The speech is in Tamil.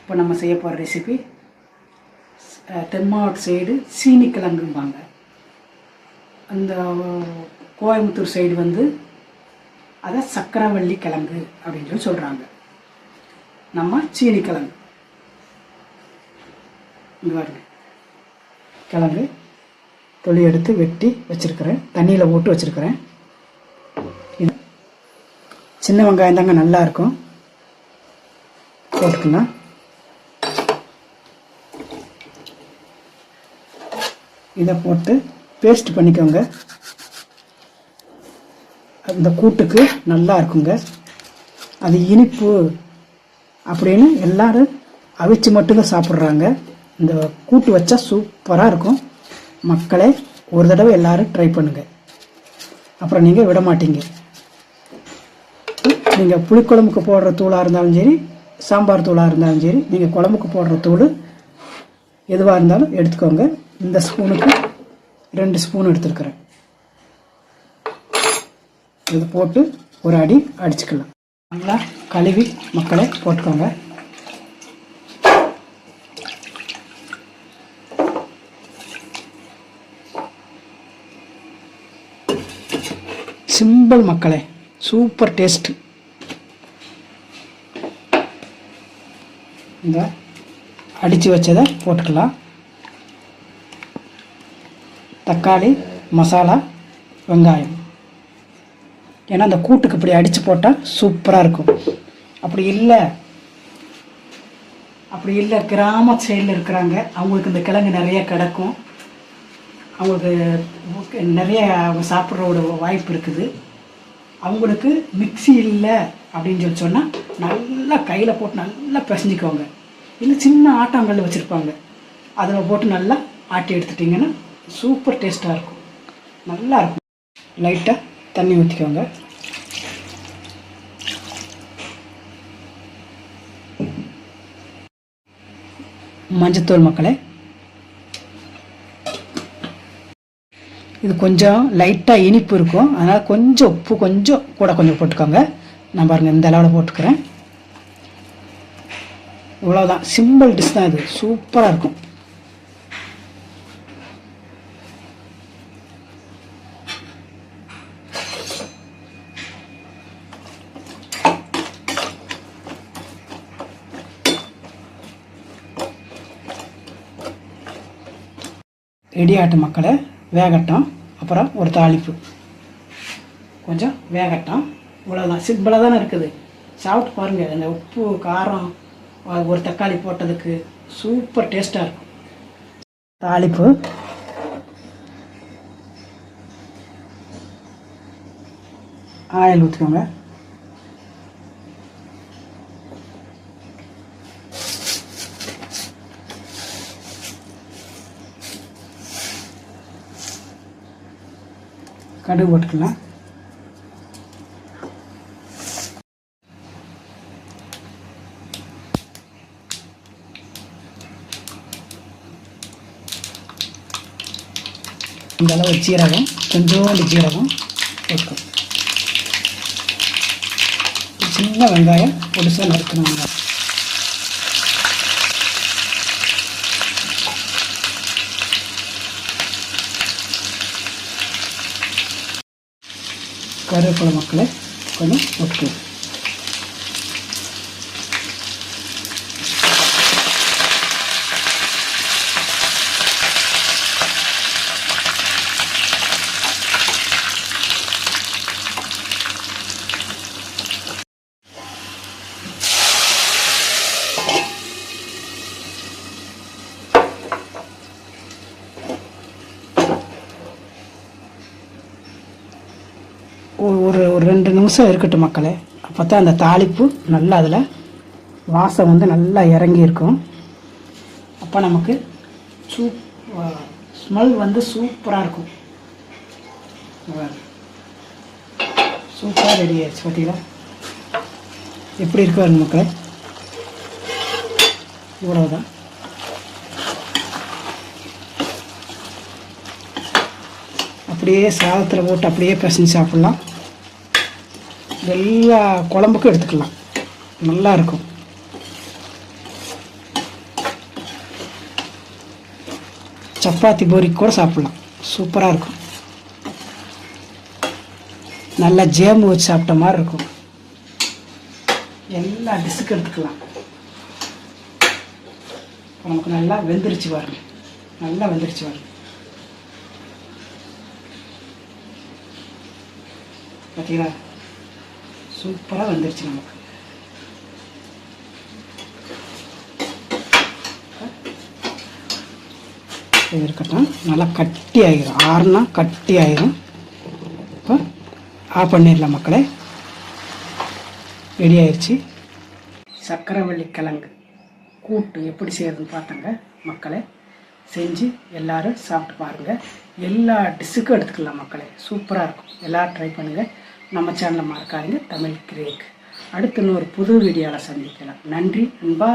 இப்போ நம்ம செய்ய போகிற ரெசிபி தென்மாவட்ட சைடு சீனி கிழங்கும்பாங்க. அந்த கோயம்புத்தூர் சைடு வந்து அதை சக்கரவள்ளி கிழங்கு அப்படின்னு சொல்லி சொல்கிறாங்க நம்ம சீனி கிழங்கு. இங்கே பாருங்க. கிழங்கு தொளி எடுத்து வெட்டி வச்சுருக்கிறேன். தண்ணியில் போட்டு வச்சுருக்கிறேன். சின்ன வெங்காயம் தாங்க நல்லாயிருக்கும் இருக்கும். போட்டுக்கலாம் இதை போட்டு பேஸ்ட் பண்ணிக்கோங்க. அந்த கூட்டுக்கு நல்லா இருக்குங்க. அது இனிப்பு அப்படின்னு எல்லாரும் அவிச்சு மட்டும்தான் சாப்பிட்றாங்க. இந்த கூட்டு வச்சா சூப்பராக இருக்கும். மக்களே ஒரு தடவை எல்லாரும் ட்ரை பண்ணுங்கள் அப்புறம் நீங்கள் விட மாட்டீங்க நீங்கள் புளிக்குழம்புக்கு போடுற தூளாக இருந்தாலும் சரி சாம்பார் தூளாக இருந்தாலும் சரி நீங்கள் குழம்புக்கு போடுற தூள் எதுவாக இருந்தாலும் எடுத்துக்கோங்க. இந்த ஸ்பூனுக்கு ரெண்டு ஸ்பூன் எடுத்துருக்குறேன். இது போட்டு ஒரு அடி அடிச்சுக்கலாம். நல்லா கழுவி மக்களை போட்டுக்கோங்க. சிம்பிள் மக்களே சூப்பர் டேஸ்ட்டு. இந்த அடித்து வச்சதை போட்டுக்கலாம். தக்காளி மசாலா வெங்காயம். ஏன்னா அந்த கூட்டுக்கு இப்படி அடித்து போட்டால் சூப்பராக இருக்கும். அப்படி இல்லை அப்படி இல்லை கிராம சைடில் இருக்கிறாங்க. அவங்களுக்கு இந்த கிழங்கு நிறைய கிடக்கும். அவங்களுக்கு நிறைய அவங்க சாப்பிட்றோட வாய்ப்பு இருக்குது. அவங்களுக்கு மிக்சி இல்லை. அப்படின்னு சொல்லி சொன்னால் நல்லா கையில் போட்டு நல்லா பிசைஞ்சிக்கோங்க இல்லை சின்ன ஆட்டாங்கல் வச்சுருப்பாங்க. அதில் போட்டு நல்லா ஆட்டி எடுத்துட்டிங்கன்னா சூப்பர் டேஸ்ட்டாக இருக்கும். நல்லா இருக்கும். லைட்டாக தண்ணி ஊற்றிக்கோங்க மஞ்சத்தூள் மக்களே. இது கொஞ்சம் லைட்டாக இனிப்பு இருக்கும். அதனால் கொஞ்சம் உப்பு கொஞ்சம் கூட கொஞ்சம் போட்டுக்கோங்க. நான் பாருங்கள் இந்த அளவில் போட்டுக்கிறேன். இவ்வளோதான் சிம்பிள் டிஷ் தான் இது. சூப்பராக இருக்கும். ரெடி மக்களை. வேகட்டும். அப்புறம் ஒரு தாளிப்பு. கொஞ்சம் வேகட்டும். இவ்வளோதான் சிம்பிளாக தானே இருக்குது? சாப்பிட்டு பாருங்கள் அந்த உப்பு காரம் ஒரு தக்காளி போட்டதுக்கு சூப்பர் டேஸ்ட்டாக இருக்கும். தாளிப்பு. ஆயில் ஊற்றிக்கோங்க கடுகு போட்டுக்கலாம். இந்த அளவு ஜீரகம் கொஞ்சோண்டு ஜீரகம் இருக்கும் சின்ன வெங்காயம் பொடிசாக நறுக்கணும் கருவேப்பிலை மக்களை கொஞ்சம் போட்டுக்கலாம். ஒரு ஒரு ஒரு ரெண்டு நிமிஷம் இருக்கட்டும் மக்களே. அப்போ தான் அந்த தாளிப்பு நல்லா அதில் வாசம் வந்து நல்லா இறங்கி இருக்கும் அப்போ நமக்கு சூப் ஸ்மெல் வந்து சூப்பராக இருக்கும். சூப்பராக ரெடி ஆயிடுச்சு பார்த்தீங்களா எப்படி இருக்கு மக்களே. இவ்வளோதான் அப்படியே சாதத்தில் போட்டு அப்படியே பிசைஞ்சு சாப்பிட்லாம். எல்லா குழம்புக்கும் எடுத்துக்கலாம். நல்லாயிருக்கும் சப்பாத்தி போரிக்கு கூட சாப்பிட்லாம். சூப்பராக இருக்கும். நல்லா ஜேமு வச்சு சாப்பிட்ட மாதிரி இருக்கும். எல்லா டிஸ்க்கு எடுத்துக்கலாம். நமக்கு நல்லா வெந்துருச்சு வரும் நல்லா வெந்துருச்சு வரும் பார்த்தீங்களா சூப்பராக வந்துருச்சு நமக்கு. இது இருக்கட்டும். நல்லா கட்டி ஆகிரும் ஆறுனா கட்டி ஆகிரும் இப்போ ஆஃப் பண்ணிடலாம் மக்களே. ரெடி ஆயிடுச்சு சக்கரவள்ளி கிழங்கு கூட்டு எப்படி செய்யறதுன்னு பார்த்தாங்க மக்களை. செஞ்சு எல்லாரும் சாப்பிட்டு பாருங்கள் எல்லா டிஷ்ஷுக்கும் எடுத்துக்கலாம் மக்களே. சூப்பராக இருக்கும். எல்லோரும் ட்ரை பண்ணுங்கள் நம்ம சேனலை மறக்காதீங்க தமிழ் கிரேக். அடுத்து இன்னொரு புது வீடியோவில் சந்திக்கலாம். நன்றி அன்பா.